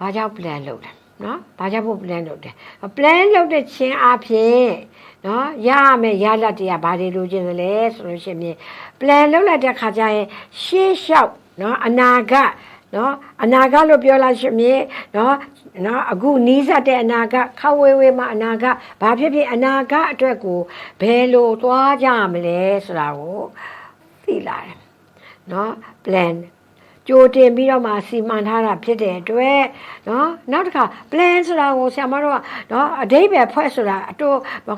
ဘာကြောင့် plan လုပ်လဲနော်ဘာကြောင့်ဖို့ plan လုပ်တယ် plan လုပ်တဲ့ချင်းအဖြစ်နော်ရရမယ်ရလက်တရားဘာတွေလိုချင်တယ်လဲဆိုလို့ရှိရင် plan လုပ်လိုက်တဲ့ခါကျရင်ရှေ့လျှောက်နော်အနာဂတ်နော်အနာဂတ်လို့ပြောလိုက်ရှင်မြေနော်နော်အခုနီးစပ်တဲ့အနာဂတ်ခဝေးဝေးမှာအနာဂတ်ဘာဖြစ်ဖြစ်အနာဂတ်အတွက်ကိုဘယ်လိုသွားကြမလဲဆိုတာကိုသိလာတယ်နော် plan ကြိုတင်ပြီးတော့မှစီမံထားတာဖြစ်တဲ့အတွက်နော်နောက်တစ်ခါ plan ဆိုတာကိုဆရာမတို့ကနော်အတိတ်ပဲဖွဲ့ဆိုတာအတူ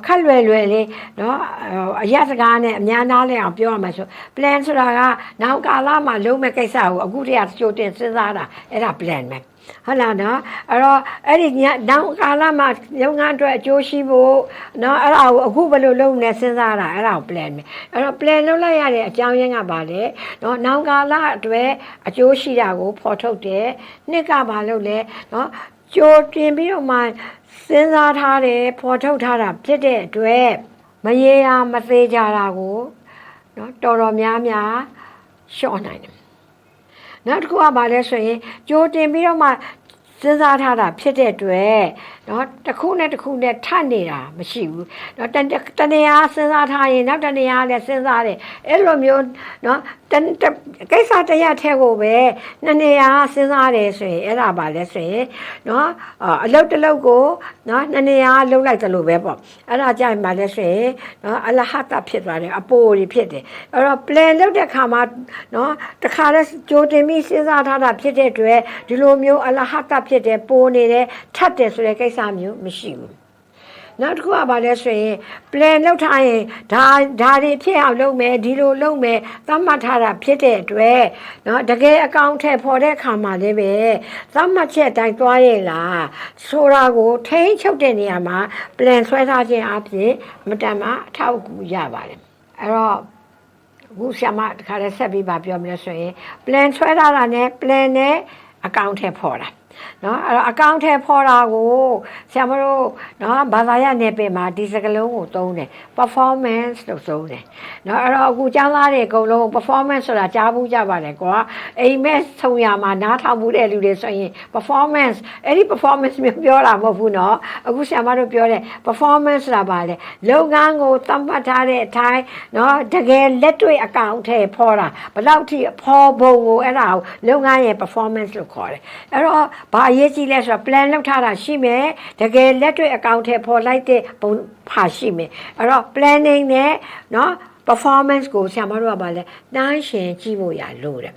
ခက်လွယ်လွယ်လေးနော်အရစကားနဲ့အများနာလဲအောင်ပြောရမှာဆို plan ဆိုတာကနောက်ကာလမှာလုံးမဲ့ကိစ္စကိုအခုတည်းကကြိုတင်စဉ်းစားတာအဲ့ဒါ plan ပဲဟုတ်လားနော်အဲ့တော့အဲ့ဒီညနောက်ကာလမှာလုပ်ငန်းအတွက်အကျိုးရှိဖို့နော်အဲ့ဒါကိုအခုဘယ်လိုလုပ်မလဲစဉ်းစားတာအဲ့ဒါကို plan ပဲအဲ့တော့ plan လုပ်လိုက်ရတဲ့အကြောင်းရင်းကပါလေနော်နောက်ကာလအတွက်အကျိုးရှိတာကိုဖော်ထုတ်တယ်နှစ်ကဘာလုပ်လဲနော်ကြိုတင်ပြီးတော့မှစဉ်းစားထားတယ်ဖော်ထုတ်ထားတာဖြစ်တဲ့အတွက်မရေရာမသေးကြတာကိုနော်တော်တော်များများရှော့နိုင်တယ် နောက်တစ်ခုကဘာလဲဆိုရင်ကြိုတင်ပြီးတော့မှစဉ်းစားထားတာဖြစ်တဲ့အတွက်နော်တစ်ခုနဲ့တစ်ခုနဲ့ထပ်နေတာမရှိဘူးနော်တတနေရာစဉ်းစားထားရင်နောက်တနေရာလည်းစဉ်းစားတယ်အဲ့လိုမျိုးနော်တကိစ္စတရက်ထဲကိုပဲနှစ်နေရာစဉ်းစားတယ်ဆိုရင်အဲ့ဒါပါလဲဆိုရင်နော်အလုတ်တလုတ်ကိုနော်နှစ်နေရာလှုပ်လိုက်သလိုပဲပေါ့အဲ့ဒါကြိုင်ပါလဲဆိုရင်နော်အလဟတဖြစ်သွားတယ်အပိုတွေဖြစ်တယ်အဲ့တော့ plan လုပ်တဲ့ခါမှာနော်တခါလဲကြိုတင်ပြီးစဉ်းစားထားတာဖြစ်တဲ့အတွက်ဒီလိုမျိုးအလဟတဖြစ်တယ်ပိုနေတယ်ထပ်တယ်ဆိုတဲ့ကိစ္မျိုးမရှိဘူးနောက်တစ်ခုကဘာလဲဆိုရင် plan လောက်ထားရင်ဒါဒါတွေဖြစ်အောင်လုပ်မယ်ဒီလိုလုပ်မယ်သတ်မှတ်ထားတာဖြစ်တဲ့အတွက်เนาะတကယ်အကောင့်ထဲပေါ်တဲ့အခါမှာလည်းပဲသတ်မှတ်ချက်အတိုင်းသွားရဲ့လားဆိုတာကိုထိန်းချုပ်တဲ့နေရာမှာ plan ဆွဲထားခြင်းအပြင်မတန်မှအထောက်အကူရပါတယ်အဲ့တော့အခုဆ iam တခါလည်းဆက်ပြီးပါပြောမလဲဆိုရင် plan ဆွဲထားတာနဲ့ plan နဲ့အကောင့်ထဲပေါ်တာ နော်အဲ့တော့အကောင့်ထဲပေါ်တာကိုဆရာမတို့နော်ဘာသာရနယ်ပင်မှာဒီစကလုံးကိုသုံးတယ် performance လို့သုံးတယ်နော်အဲ့တော့အခုကျောင်းသားတွေအကုန်လုံး performance ဆိုတာကြားဘူးကြပါတယ်ကွာအိမ်မက်ဆုံရမှာနားထောင်မှုတဲ့လူတွေဆိုရင် performance အဲ့ဒီ performance မျိုးပြောတာမဟုတ်ဘူးနော်အခုဆရာမတို့ပြောတဲ့ performance ဆိုတာပါလေလုပ်ငန်းကိုသတ်မှတ်ထားတဲ့အထိုင်းနော်တကယ်လက်တွေ့အကောင့်ထဲပေါ်တာဘယ်လောက်ထိပေါ်ပုံကိုအဲ့ဒါကိုလုပ်ငန်းရဲ့ performance လို့ခေါ်တယ်အဲ့တော့ဘာအရေးကြီးလဲဆိုတော့ plan လုပ်ထားတာရှိမယ်တကယ်လက်တွေ့အကောင့်ထဲပေါ်လိုက်တဲ့ပုံဖာရှိမယ်အဲ့တော့ planning နဲ့နော် performance ကိုဆရာမတို့ကပါလဲနှိုင်းရှင်ကြည့်ဖို့ရလို့တယ်